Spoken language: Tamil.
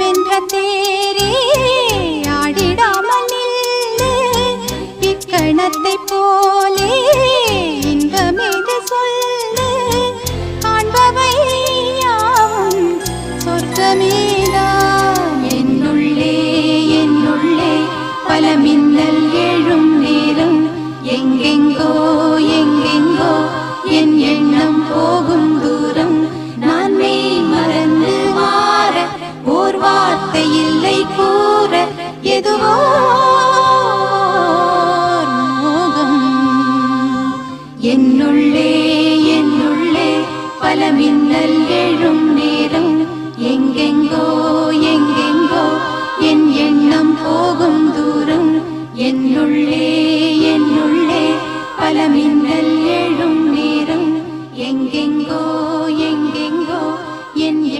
என்ற தேரே ஆடிடாமல் இக்கணத்தை போலே இன்பமேது சொல்லு. காண்பவை யாவும் சொர்க்கமேதான் என்னுள்ளே என்னுள்ளே பல மின்னல் எழும் நேரம் எங்கெங்கோ எங்கெங்கோ என் எண்ணம் போ வார்த்தை இல்லை கூற எதுவோ மோகம். என்னுள்ளே என்னுள்ளே பல மின்னல் எழும் நேரம். எங்கெங்கோ எங்கெங்கோ என் எண்ணம் போகும் தூரம். என்னுள்ளே என்னுள்ளே பல மின்னல் எழும் நேரம்